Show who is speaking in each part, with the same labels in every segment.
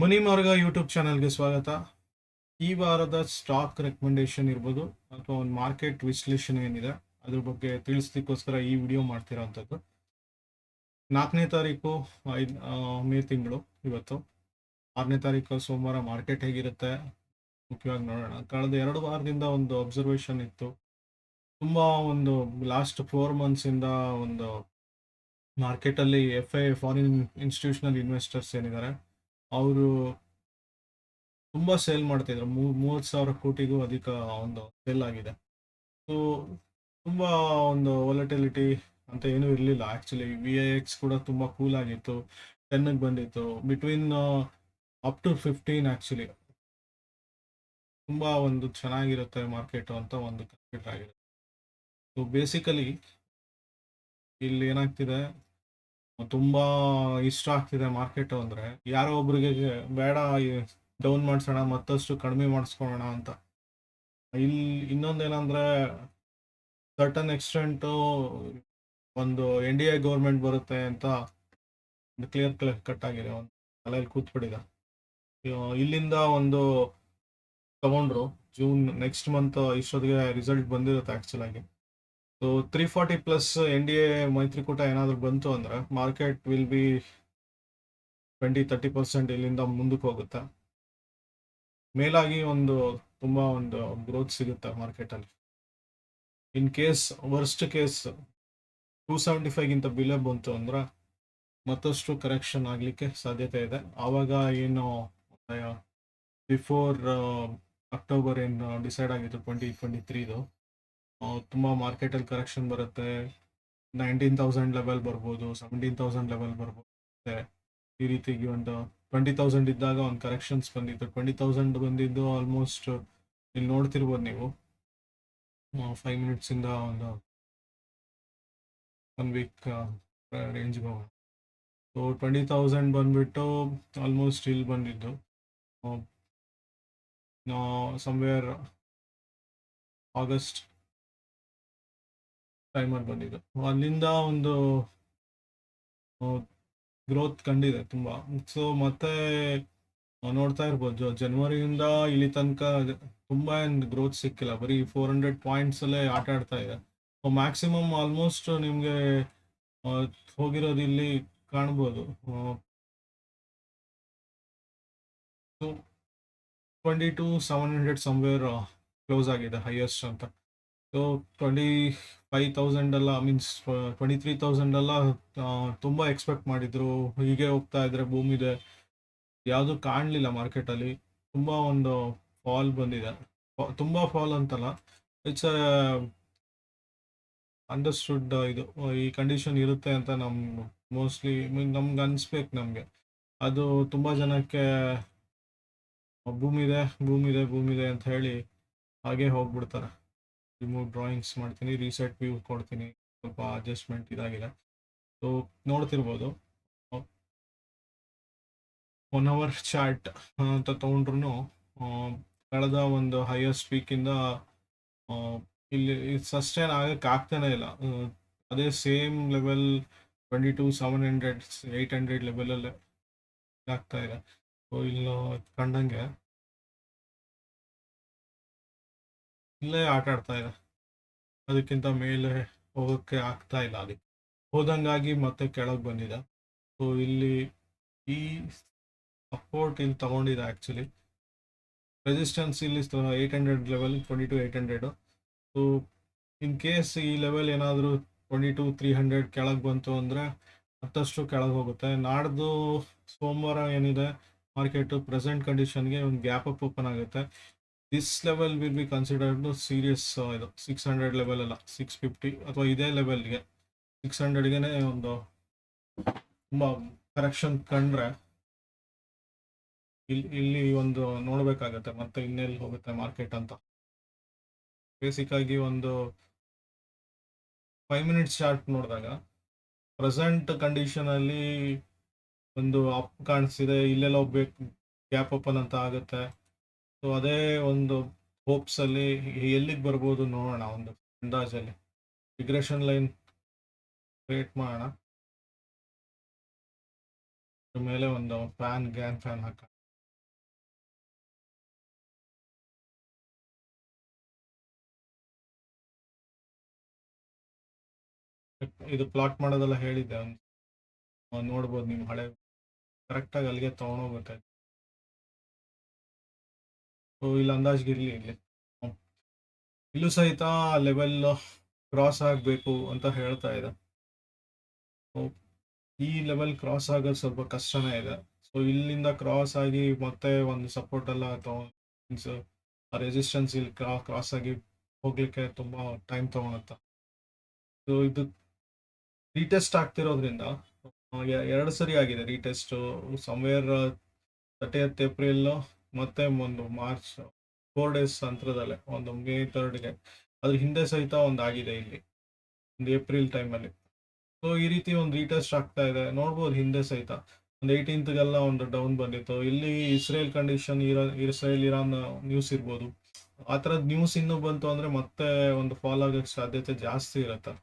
Speaker 1: ಮನಿ ಮಾರ್ಗ ಯೂಟ್ಯೂಬ್ ಚಾನಲ್ಗೆ ಸ್ವಾಗತ. ಈ ವಾರದ ಸ್ಟಾಕ್ ರೆಕಮೆಂಡೇಶನ್ ಇರ್ಬೋದು ಅಥವಾ ಒಂದು ಮಾರ್ಕೆಟ್ ವಿಶ್ಲೇಷಣೆ ಏನಿದೆ, ಅದ್ರ ಬಗ್ಗೆ ತಿಳಿಸ್ಲಿಕ್ಕೋಸ್ಕರ ಈ ವಿಡಿಯೋ ಮಾಡ್ತಿರೋವಂಥದ್ದು ನಾಲ್ಕನೇ ತಾರೀಕು ಐದು ಮೇ ತಿಂಗಳು ಇವತ್ತು. ಆರನೇ ತಾರೀಕು ಸೋಮವಾರ ಮಾರ್ಕೆಟ್ ಹೇಗಿರುತ್ತೆ, ಮುಖ್ಯವಾಗಿ ನೋಡೋಣ. ಕಳೆದ ಎರಡು ವಾರದಿಂದ ಒಂದು ಅಬ್ಸರ್ವೇಷನ್ ಇತ್ತು. ತುಂಬ ಒಂದು ಲಾಸ್ಟ್ ಫೋರ್ ಮಂತ್ಸಿಂದ ಒಂದು ಮಾರ್ಕೆಟಲ್ಲಿ F I foreign institutional investors ಏನಿದ್ದಾರೆ ಅವರು ತುಂಬ ಸೇಲ್ ಮಾಡ್ತಿದ್ರು ಮೂವತ್ತು ಸಾವಿರ ಕೋಟಿಗೂ ಅಧಿಕ ಒಂದು ಸೇಲ್ ಆಗಿದೆ. ಸೊ ತುಂಬ ಒಂದು ವಾಲಟಿಲಿಟಿ ಅಂತ ಏನೂ ಇರಲಿಲ್ಲ. ಆ್ಯಕ್ಚುಲಿ ವಿ ಐ ಎಕ್ಸ್ ಕೂಡ ತುಂಬ ಕೂಲ್ ಆಗಿತ್ತು. ಟೆನ್ನಿಗೆ ಬಂದಿತ್ತು. Between up to fifteen actually ತುಂಬ ಒಂದು ಚೆನ್ನಾಗಿರುತ್ತೆ ಮಾರ್ಕೆಟು ಅಂತ ಒಂದು ಕನ್ಸಿಡರ್ ಆಗಿದೆ. ಸೊ ಬೇಸಿಕಲಿ ಇಲ್ಲಿ ಏನಾಗ್ತಿದೆ? ತುಂಬಾ ಇಷ್ಟ ಆಗ್ತಿದೆ ಮಾರ್ಕೆಟ್ ಅಂದ್ರೆ. ಯಾರೋ ಒಬ್ರಿಗೆ ಬೇಡ ಡೌನ್ ಮಾಡಿಸೋಣ, ಮತ್ತಷ್ಟು ಕಡಿಮೆ ಮಾಡಿಸ್ಕೊಳ್ಳೋಣ ಅಂತ. ಇಲ್ಲಿ ಇನ್ನೊಂದೇನಂದ್ರೆ ಸರ್ಟನ್ ಎಕ್ಸ್ಟೆಂಟ್ ಒಂದು ಎನ್ ಡಿ ಎ ಗೌರ್ಮೆಂಟ್ ಬರುತ್ತೆ ಅಂತ ಕ್ಲಿಯರ್ ಕ್ಲಿಯರ್ ಕಟ್ ಆಗಿದೆ ಒಂದು ತಲೆಯಲ್ಲಿ ಕೂತ್ಬಿಟ್ಟಿದೆ. ಇಲ್ಲಿಂದ ಒಂದು ತಗೊಂಡ್ರು ಜೂನ್ ನೆಕ್ಸ್ಟ್ ಮಂತ್ ಇಷ್ಟೊತ್ತಿಗೆ ರಿಸಲ್ಟ್ ಬಂದಿರುತ್ತೆ ಆಕ್ಚುಲ್ ಆಗಿ. So three forty plus N D A ಮೈತ್ರಿಕೂಟ ಏನಾದರೂ ಬಂತು ಅಂದರೆ market will be twenty thirty percent ಇಲ್ಲಿಂದ ಮುಂದಕ್ಕೆ ಹೋಗುತ್ತೆ. ಮೇಲಾಗಿ ಒಂದು ತುಂಬ ಒಂದು ಗ್ರೋತ್ ಸಿಗುತ್ತೆ ಮಾರ್ಕೆಟಲ್ಲಿ in case worst case two seventy ಫೈವ್ಗಿಂತ below ಬಂತು ಅಂದ್ರೆ ಮತ್ತಷ್ಟು ಕರೆಕ್ಷನ್ ಆಗಲಿಕ್ಕೆ ಸಾಧ್ಯತೆ ಇದೆ. ಆವಾಗ ಏನು ಬಿಫೋರ್ ಅಕ್ಟೋಬರ್ ಏನು ಡಿಸೈಡ್ ಆಗಿತ್ತು ಟ್ವೆಂಟಿ ಟ್ವೆಂಟಿ ತ್ರೀದು ತುಂಬ ಮಾರ್ಕೆಟಲ್ಲಿ ಕರೆಕ್ಷನ್ ಬರುತ್ತೆ. ನೈನ್ಟೀನ್ ತೌಸಂಡ್ ಲೆವೆಲ್ ಬರ್ಬೋದು ಸೆವೆಂಟೀನ್ ತೌಸಂಡ್ ಲೆವೆಲ್ ಬರ್ಬೋದು. ಈ ರೀತಿಗೆ ಒಂದು ಟ್ವೆಂಟಿ ತೌಸಂಡ್ ಇದ್ದಾಗ ಒಂದು ಕರೆಕ್ಷನ್ಸ್ ಬಂದಿತ್ತು. ಟ್ವೆಂಟಿ ತೌಸಂಡ್ ಬಂದಿದ್ದು ಆಲ್ಮೋಸ್ಟ್ ಇಲ್ಲಿ ನೋಡ್ತಿರ್ಬೋದು ನೀವು. ಫೈವ್ ಮಿನಿಟ್ಸಿಂದ ಒಂದು ಒನ್ ವೀಕ್ ಹೋಗೋಣ ಸೊ ಟ್ವೆಂಟಿ ತೌಸಂಡ್ ಬಂದ್ಬಿಟ್ಟು ಆಲ್ಮೋಸ್ಟ್ ಇಲ್ಲಿ ಬಂದಿದ್ದು. ಸಮ್ವೇರ್ ಆಗಸ್ಟ್ ಟೈಮಲ್ಲಿ ಬಂದಿದ್ದು ಅಲ್ಲಿಂದ ಒಂದು ಗ್ರೋತ್ ಕಂಡಿದೆ ತುಂಬ. ಸೊ ಮತ್ತೆ ನೋಡ್ತಾ ಇರ್ಬೋದು. ಜನವರಿಯಿಂದ ಇಲ್ಲಿ ತನಕ ತುಂಬ ಏನು ಗ್ರೋತ್ ಸಿಕ್ಕಿಲ್ಲ. ಬರೀ ಫೋರ್ ಹಂಡ್ರೆಡ್ ಪಾಯಿಂಟ್ಸಲ್ಲೇ ಆಟ ಆಡ್ತಾ ಇದೆ. ಸೊ ಮ್ಯಾಕ್ಸಿಮಮ್ ಆಲ್ಮೋಸ್ಟ್ ನಿಮಗೆ ಹೋಗಿರೋದು ಇಲ್ಲಿ ಕಾಣ್ಬೋದು. Twenty two seven hundred somewhere close ಆಗಿದೆ ಹೈಯೆಸ್ಟ್ ಅಂತ. ಸೊ ಟ್ವೆಂಟಿ ಫೈವ್ ತೌಸಂಡ್ ಎಲ್ಲ ಮೀನ್ಸ್ ಟ್ವೆಂಟಿ ತ್ರೀ ತೌಸಂಡ್ ಎಲ್ಲ ತುಂಬ ಎಕ್ಸ್ಪೆಕ್ಟ್ ಮಾಡಿದ್ರು. ಹೀಗೆ ಹೋಗ್ತಾ ಇದ್ರೆ ಭೂಮಿ ಇದೆ. ಯಾವುದು ಕಾಣಲಿಲ್ಲ ಮಾರ್ಕೆಟಲ್ಲಿ ತುಂಬ ಒಂದು ಫಾಲ್ ಬಂದಿದೆ. ತುಂಬ ಫಾಲ್ ಅಂತಲ್ಲ. ಇಟ್ಸ್ ಅಂಡರ್ಸ್ಟುಡ್ ಇದು, ಈ ಕಂಡೀಷನ್ ಇರುತ್ತೆ ಅಂತ ನಮ್ ಮೋಸ್ಟ್ಲಿ ಮೀನ್ ನಮ್ಗೆ ಅನ್ಸ್ಬೇಕು ನಮಗೆ. ಅದು ತುಂಬ ಜನಕ್ಕೆ ಭೂಮಿ ಇದೆ ಭೂಮಿ ಇದೆ ಭೂಮಿ ಇದೆ ಅಂತ ಹೇಳಿ ಹಾಗೆ ಹೋಗ್ಬಿಡ್ತಾರೆ. ರಿಮೂವ್ ಡ್ರಾಯಿಂಗ್ಸ್ ಮಾಡ್ತೀನಿ ರೀಸೆಟ್ ವ್ಯೂ ಕೊಡ್ತೀನಿ. ಸ್ವಲ್ಪ ಅಡ್ಜಸ್ಟ್ಮೆಂಟ್ ಇದಾಗಿದೆ. ಸೊ ನೋಡ್ತಿರ್ಬೋದು. ಒನ್ ಅವರ್ ಚಾರ್ಟ್ ಅಂತ ತೊಗೊಂಡ್ರು ಕಳೆದ ಒಂದು ಹೈಯೆಸ್ಟ್ ವೀಕಿಂದ ಇಲ್ಲಿ ಸಸ್ಟೈನ್ ಆಗಕ್ಕೆ ಆಗ್ತಾನೆ ಇಲ್ಲ. ಅದೇ same level twenty two seven hundred eight hundred ಲೆವೆಲಲ್ಲೇ ಆಗ್ತಾ ಇದೆ. ಸೊ ಇಲ್ಲಿ ಕಂಡಂಗೆ ಇಲ್ಲೇ ಆಟ ಆಡ್ತಾ ಇದೆ ಅದಕ್ಕಿಂತ ಮೇಲೆ ಹೋಗೋಕ್ಕೆ ಆಗ್ತಾ ಇಲ್ಲ ಅದಕ್ಕೆ. ಹೋದಂಗಾಗಿ ಮತ್ತೆ ಕೆಳಗೆ ಬಂದಿದೆ ಸೊ ಇಲ್ಲಿ ಈ ಸಪೋರ್ಟ್ ಇಲ್ಲಿ ತಗೊಂಡಿದೆ ಆ್ಯಕ್ಚುಲಿ ರೆಸಿಸ್ಟೆನ್ಸ್ ಇಲ್ಲಿ eight hundred level twenty two eight hundred so in case ಈ ಲೆವೆಲ್ ಏನಾದರೂ ಟ್ವೆಂಟಿ ಟು ತ್ರೀ ಹಂಡ್ರೆಡ್ ಕೆಳಗೆ ಬಂತು ಅಂದರೆ ಮತ್ತಷ್ಟು ಕೆಳಗೆ ಹೋಗುತ್ತೆ. ನಾಡ್ದು ಸೋಮವಾರ ಏನಿದೆ ಮಾರ್ಕೆಟು ಪ್ರೆಸೆಂಟ್ ಕಂಡೀಷನ್ಗೆ ಒಂದು ಗ್ಯಾಪ್ ಅಪ್ ಓಪನ್ ಆಗುತ್ತೆ. This level will be considered serious ಇದು ಸಿಕ್ಸ್ ಹಂಡ್ರೆಡ್ ಲೆವೆಲ್ ಅಲ್ಲ ಸಿಕ್ಸ್ ಫಿಫ್ಟಿ ಅಥವಾ ಇದೇ ಲೆವೆಲ್ಗೆ ಸಿಕ್ಸ್ ಹಂಡ್ರೆಡ್ಗೆ ಒಂದು ತುಂಬ ಕರೆಕ್ಷನ್ ಕಂಡ್ರೆ ಇಲ್ಲಿ ಇಲ್ಲಿ ಒಂದು ನೋಡಬೇಕಾಗತ್ತೆ, ಮತ್ತೆ ಇನ್ನೆಲ್ಲಿ ಹೋಗುತ್ತೆ ಮಾರ್ಕೆಟ್ ಅಂತ. ಬೇಸಿಕ್ ಆಗಿ ಒಂದು ಫೈವ್ ಮಿನಿಟ್ಸ್ ಚಾರ್ಟ್ ನೋಡಿದಾಗ ಪ್ರೆಸೆಂಟ್ ಕಂಡೀಷನಲ್ಲಿ ಒಂದು ಅಪ್ ಕಾಣಿಸ್ತಿದೆ, ಇಲ್ಲೆಲ್ಲ ಹೋಗ್ಬೇಕು ಗ್ಯಾಪ್ ಓಪನ್ ಅಂತ ಆಗುತ್ತೆ. ಸೊ ಅದೇ ಒಂದು ಹೋಪ್ಸಲ್ಲಿ ಎಲ್ಲಿಗೆ ಬರ್ಬೋದು ನೋಡೋಣ, ಒಂದು ಅಂದಾಜಲ್ಲಿ. ಮಿಗ್ರೇಷನ್ ಲೈನ್ ಕ್ರಿಯೇಟ್ ಮಾಡೋಣ. ಮೇಲೆ ಒಂದು ಫ್ಯಾನ್ ಗ್ಯಾನ್ ಫ್ಯಾನ್ ಹಾಕ. ಇದು ಪ್ಲಾಟ್ ಮಾಡೋದೆಲ್ಲ ಹೇಳಿದ್ದೆ. ಒಂದು ನೋಡ್ಬೋದು ನಿಮ್ಮ ಹಳೆ ಕರೆಕ್ಟಾಗಿ ಅಲ್ಲಿಗೆ ತೊಗೊಂಡೋಗುತ್ತೆ ಸೊ ಇಲ್ಲಿ ಅಂದಾಜ್ಗಿರ್ಲಿ ಇಲ್ಲಿ. ಹ್ಮ್. ಇಲ್ಲೂ ಸಹಿತ ಲೆವೆಲ್ ಕ್ರಾಸ್ ಆಗಬೇಕು ಅಂತ ಹೇಳ್ತಾ ಇದೆ. ಈ ಲೆವೆಲ್ ಕ್ರಾಸ್ ಆಗೋದು ಸ್ವಲ್ಪ ಕಷ್ಟನೇ ಇದೆ. ಸೊ ಇಲ್ಲಿಂದ ಕ್ರಾಸ್ ಆಗಿ ಮತ್ತೆ ಒಂದು ಸಪೋರ್ಟ್ ಎಲ್ಲ ಮೀನ್ಸ್ ರೆಸಿಸ್ಟೆನ್ಸ್ ಇಲ್ಲಿ ಕ್ರಾಸ್ ಆಗಿ ಹೋಗ್ಲಿಕ್ಕೆ ತುಂಬಾ ಟೈಮ್ ತಗೊಳತ್ತ. ಸೊ ಇದು ರೀಟೆಸ್ಟ್ ಆಗ್ತಿರೋದ್ರಿಂದ ಎರಡು ಸರಿ ಆಗಿದೆ ರೀಟೆಸ್ಟ್ ಸಮ್ವೇರ್ ತರ್ಟಿಯತ್ ಏಪ್ರಿಲ್ ಮತ್ತೆ ಒಂದು ಮಾರ್ಚ್ ಫೋರ್ ಡೇಸ್ ಅಂತರದಲ್ಲೇ, ಒಂದು ಮೇ ತರ್ಡ್ಗೆ ಅದ್ರ ಹಿಂದೆ ಸಹಿತ ಒಂದು ಆಗಿದೆ ಇಲ್ಲಿ, ಒಂದು ಏಪ್ರಿಲ್ ಟೈಮಲ್ಲಿ ಸೊ ಈ ರೀತಿ ಒಂದು ರೀಟೆಸ್ಟ್ ಆಗ್ತಾ ಇದೆ. ನೋಡ್ಬೋದು ಹಿಂದೆ ಸಹಿತ. ಒಂದು ಏಯ್ಟೀನ್ತ್ಗೆಲ್ಲ ಒಂದು ಡೌನ್ ಬಂದಿತ್ತು. ಇಲ್ಲಿ ಇಸ್ರೇಲ್ ಕಂಡೀಷನ್ ಇರಾ ಇಸ್ರೇಲ್ ಇರಾನ್ ನ್ಯೂಸ್ ಇರ್ಬೋದು. ಆ ಥರದ ನ್ಯೂಸ್ ಇನ್ನೂ ಬಂತು ಅಂದ್ರೆ ಮತ್ತೆ ಒಂದು ಫಾಲೋ ಆಗೋಕ್ಕೆ ಸಾಧ್ಯತೆ ಜಾಸ್ತಿ ಇರುತ್ತೆ.